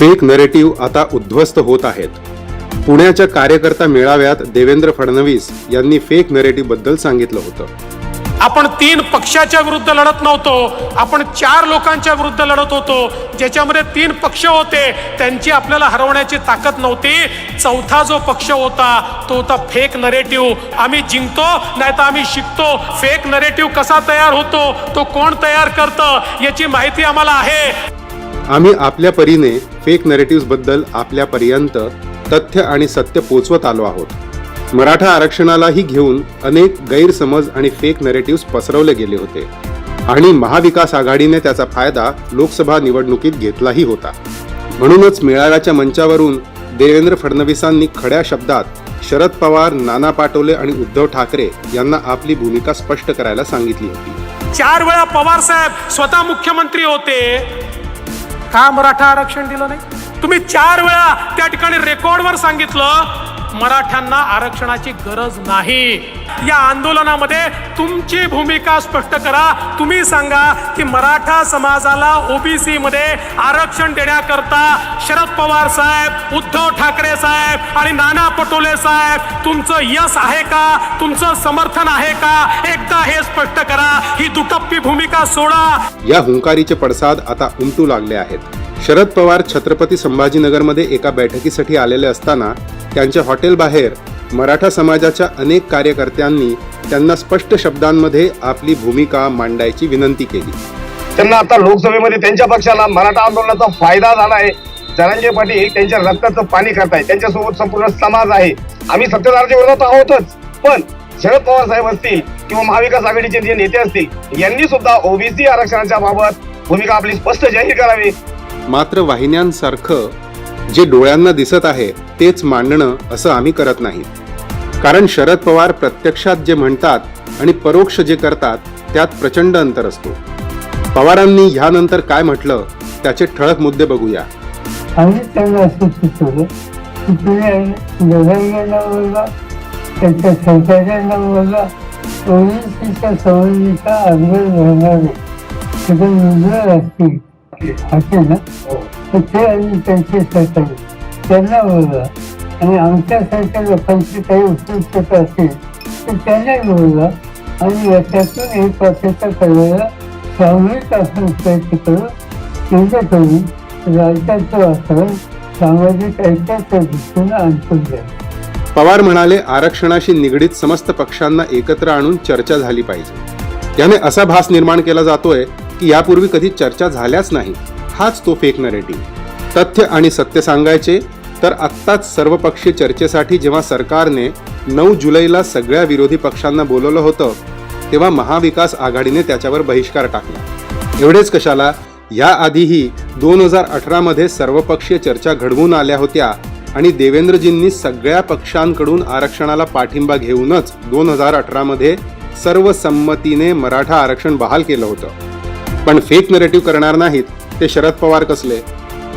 Fake narrative आता उद्ध्वस्त होत आहेत. पुण्याच्या कार्यकर्ता मेळाव्यात देवेंद्र फडणवीस यांनी फेक नरेटिव्हबद्दल सांगितलं होतं. आपण तीन पक्षाच्या विरुद्ध लढत नव्हतो आपण चार लोकांच्या विरुद्ध लढत होतो ज्याच्यामध्ये तीन पक्ष होते त्यांची आपल्याला हरवण्याची ताकद नव्हती. चौथा जो पक्ष होता तो होता फेक नरेटिव्ह. आम्ही जिंकतो नाही तर आम्ही शिकतो. फेक नरेटिव्ह कसा तयार होतो तो कोण तयार करतं याची माहिती आम्हाला आहे. आम्ही आपल्या परीने फेक नरेटिव्हबद्दल आपल्यापर्यंत तथ्य आणि सत्य पोचवत आलो आहोत. मराठा आरक्षणालाही घेऊन अनेक गैरसमज आणि फेक नरेटिव्ह पसरवले गेले होते. आणि महाविकास आघाडीने त्याचा फायदा लोकसभा निवडणुकीत घेतलाही होता. म्हणूनच मेळाव्याच्या मंचावरून देवेंद्र फडणवीसांनी खड्या शब्दात शरद पवार नाना पाटोले आणि उद्धव ठाकरे यांना आपली भूमिका स्पष्ट करायला सांगितली होती. चार वेळा पवार साहेब स्वतः मुख्यमंत्री होते. का मराठा आरक्षण दिलं नाही. तुम्ही चार वेळा त्या ठिकाणी रेकॉर्डवर सांगितलं मराठ्यांना आरक्षणाची गरज नाही. या आंदोलनामध्ये तुमची भूमिका स्पष्ट करा. तुम्ही सांगा की मराठा समाजाला ओबीसी मध्ये आरक्षण देण्याकरता शरद पवार साहेब उद्धव ठाकरे साहेब आणि नाना पटोले साहेब तुमचं यश आहे का? तुमचं समर्थन आहे का? एकदा हे स्पष्ट करा. ही दुटप्पी भूमिका सोडा. या हुंकारीचे पडसाद आता उमटू लागले आहेत. शरद पवार छत्रपती संभाजीनगरमध्ये एका बैठकीसाठी आलेले असताना त्यांच्या हॉटेल बाहेर मराठा समाजाच्या अनेक कार्यकर्त्यांनी त्यांना स्पष्ट शब्दांमध्ये आपली भूमिका मांडायची विनंती केली. त्यांना आता लोकसभेमध्ये त्यांच्या पक्षाला मराठा आंदोलनाचा फायदा झाला आहे. धनंजय पाटील त्यांच्या रक्ताचं पाणी करताय त्यांच्यासोबत संपूर्ण समाज आहे. आम्ही सत्तेदाराच्या विरोधात आहोतच. पण शरद पवार साहेब असतील किंवा महाविकास आघाडीचे जे नेते असतील यांनी सुद्धा ओबीसी आरक्षणाच्या बाबत भूमिका आपली स्पष्ट जाहीर करावी. मात्र वाहिन्यांसारखं जे डोळ्यांना दिसत आहे तेच मांडणं असं आम्ही करत नाही. कारण शरद पवार प्रत्यक्षात जे म्हणतात आणि परोक्ष जे करतात त्यात प्रचंड अंतर असतो. पवारांनी ह्यानंतर काय म्हटलं त्याचे ठळक मुद्दे बघूया. आम्ही त्यांना असं सुचवलं की तुम्ही दोघांना त्यांच्या सहकार्यांना ओबीसीच्या नाही असतील. असे ना? तर ते आणि त्यांची त्यांना बोलला आणि आमच्यासारख्या लोकांची काही उत्सुकता असेल तर त्यांनाही बोलला आणि याच्यातून एक पात्रता करायला सामूहिक आपण प्रयत्न करू जेणेकरून राज्याचं वातावरण सामाजिक ऐक्याच्या दृष्टीनं आणखून जाईल. पवार म्हणाले आरक्षणाशी निगडीत समस्त पक्षांना एकत्र आणून चर्चा झाली पाहिजे. याने असा भास निर्माण केला जातोय की यापूर्वी कधी चर्चा झाल्याच नाही. हाच तो फेक नरेटिव्ह तथ्य आणि सत्य सांगायचे तर आत्ताच सर्वपक्षीय चर्चेसाठी जेव्हा सरकारने नऊ जुलैला सगळ्या विरोधी पक्षांना बोलवलं होतं तेव्हा महाविकास आघाडीने त्याच्यावर बहिष्कार टाकला. एवढेच कशाला याआधीही दोन हजार अठरामध्ये सर्वपक्षीय चर्चा घडवून आल्या होत्या आणि देवेंद्रजींनी सगळ्या पक्षांकडून आरक्षणाला पाठिंबा घेऊनच दोन हजार अठरामध्ये सर्वसंमतीने मराठा आरक्षण बहाल केलं होतं. पण फेक नरेटिव्ह करणार नाहीत ते शरद पवार कसले?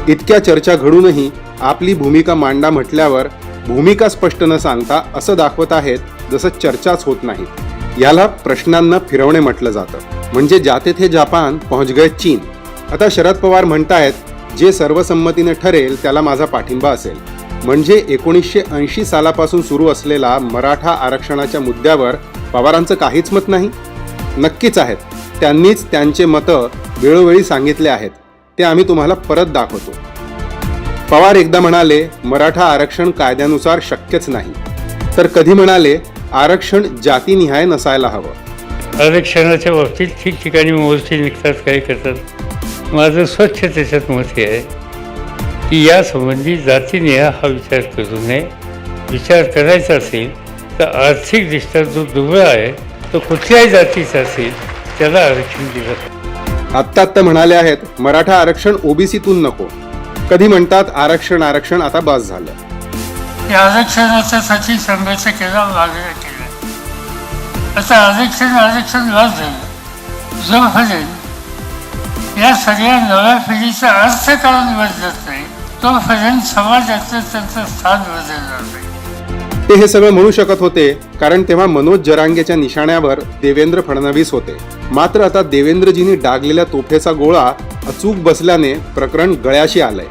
इतक्या चर्चा घडूनही आपली भूमिका मांडा म्हटल्यावर भूमिका स्पष्ट न सांगता असं दाखवत आहेत जसं चर्चाच होत नाहीत याला प्रश्नांना फिरवणे म्हटलं जातं. म्हणजे जाते थे जापान पहुंच गए चीन. आता शरद पवार म्हणतायत जे सर्वसंमतीने ठरेल त्याला माझा पाठिंबा असेल. म्हणजे एकोणीसशे ऐंशी सालापासून सुरू असलेला मराठा आरक्षणाच्या मुद्द्यावर पवारांचं काहीच मत नाही? नक्कीच आहेत. त्यांनीच त्यांचे मतं वेळोवेळी सांगितले आहेत. ते आम्ही तुम्हाला परत दाखवतो. पवार एकदा म्हणाले मराठा आरक्षण कायद्यानुसार शक्यच नाही. तर कधी म्हणाले आरक्षण जातीनिहाय नसायला हवं. आरक्षणाच्या बाबतीत ठिकठिकाणी मोर्चे निघतात काय करतात. माझं स्वच्छ त्याच्यात मत आहे की यासंबंधी जातीनिहाय हा विचार करू नये. विचार करायचा असेल तर आर्थिकदृष्ट्या जो दुबळा आहे तो कुठल्याही जातीचा असेल त्याला आरक्षण दिलं आत्ता आत्ता म्हणाले आहेत मराठा आरक्षण ओबीसीतून नको. कधी म्हणतात आरक्षण आरक्षण आता बस झालं. या आरक्षणाच्यासाठी संघर्ष केला मागण्या केला. आता आरक्षण आरक्षण रद्द झालं जोपर्यंत या सगळ्या नव्या पिढीचं अर्थकारण बदलत नाही तोपर्यंत समाजाचं त्यांचं स्थान बदलणार नाही. ते हे सगळं म्हणू शकत होते कारण तेव्हा मनोज जरांगेच्या निशाण्यावर देवेंद्र फडणवीस होते. मात्र आता देवेंद्रजींनी डागलेल्या तोफेचा गोळा अचूक बसल्याने प्रकरण गळ्याशी आलंय.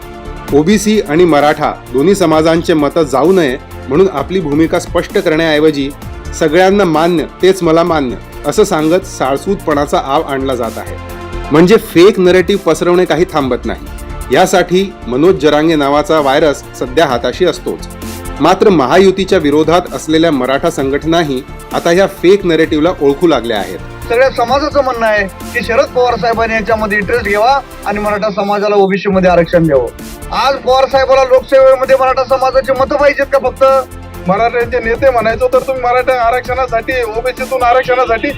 ओबीसी आणि मराठा दोन्ही समाजांचे मतं जाऊ नये म्हणून आपली भूमिका स्पष्ट करण्याऐवजी सगळ्यांना मान्य तेच मला मान्य असं सांगत साळसूदपणाचा आव आणला जात आहे. म्हणजे फेक नरेटिव्ह पसरवणे काही थांबत नाही. यासाठी मनोज जरांगे नावाचा व्हायरस सध्या हाताशी असतोच. मात्र महायुतीच्या विरोधात असलेल्या मराठा संघटनाही आता ह्या फेक नरेटिव्हला ओळखू लागल्या आहेत. सगळ्या समाजाचं म्हणणं आहे की शरद पवार साहेबांनी याच्यामध्ये इंटरेस्ट घ्यावा आणि मराठा समाजाला ओबीसी मध्ये आरक्षण द्यावं. आज पवार साहेबाला लोकसेवेमध्ये मराठा समाजाचे मतं पाहिजेत का फक्त? मराठ्यांचे नेते म्हणायचो तर तुम्ही मराठा आरक्षणासाठी ओबीसीतून आरक्षणासाठी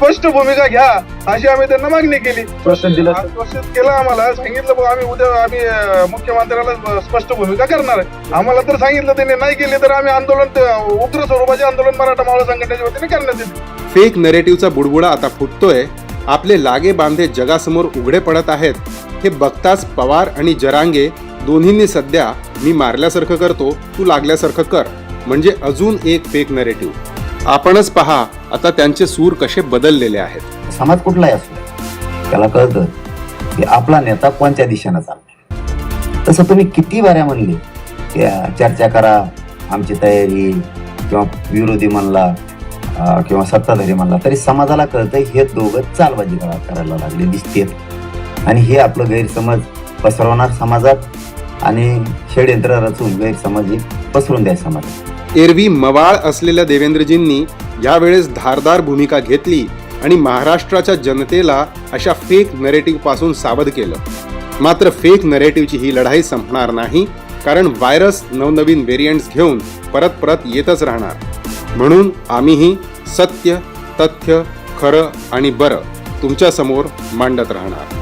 स्पष्ट भूमिका घ्या अशी आम्ही त्यांना मागणी केली. प्रश्न दिला. आश्वासित केलं आम्हाला सांगितलं बुवा आम्ही उद्या आम्ही अं, मुख्यमंत्र्याला स्पष्ट भूमिका करणार आहे. आम्हाला तर सांगितलं त्यांनी नाही केली तर आम्ही आंदोलन ते, उग्र स्वरूपाचे आंदोलन मराठा मावळ संघटनेच्या वतीने करण्यात येईल. फेक नरेटिव्हचा बुडबुडा आता फुटतोय. आपले लागे बांधे जगासमोर उघडे पडत आहेत. हे बघताच पवार आणि जरांगे दोन्हींनी सध्या मी मारल्यासारखं करतो तू लागल्यासारखं कर. म्हणजे अजून एक फेक नरेटिव्ह आपणच पहा आता त्यांचे सूर कसे बदललेले आहेत. समाज कुठलाही असतो त्याला कळतं की आपला नेता कोणत्या दिशेनं चालला तसं तुम्ही किती वाऱ्या म्हणले की चर्चा करा आमची तयारी किंवा विरोधी म्हणला किंवा सत्ताधारी म्हणला तरी समाजाला कळतं हे दोघं चालबाजी करा- करायला लागले दिसते आणि हे आपलं गैरसमज पसरवणार समाजात आणि षडयंत्र रचून गैरसमज पसरून द्या समाजात. एरवी मवाळ असलेल्या देवेंद्रजींनी यावेळेस धारदार भूमिका घेतली आणि महाराष्ट्राच्या जनतेला अशा फेक नरेटिव्हपासून सावध केलं. मात्र फेक नरेटिव्हची ही लढाई संपणार नाही कारण व्हायरस नवनवीन व्हेरियंट्स घेऊन परत परत येतच राहणार. म्हणून आम्हीही सत्य तथ्य खरं आणि बरं तुमच्यासमोर मांडत राहणार.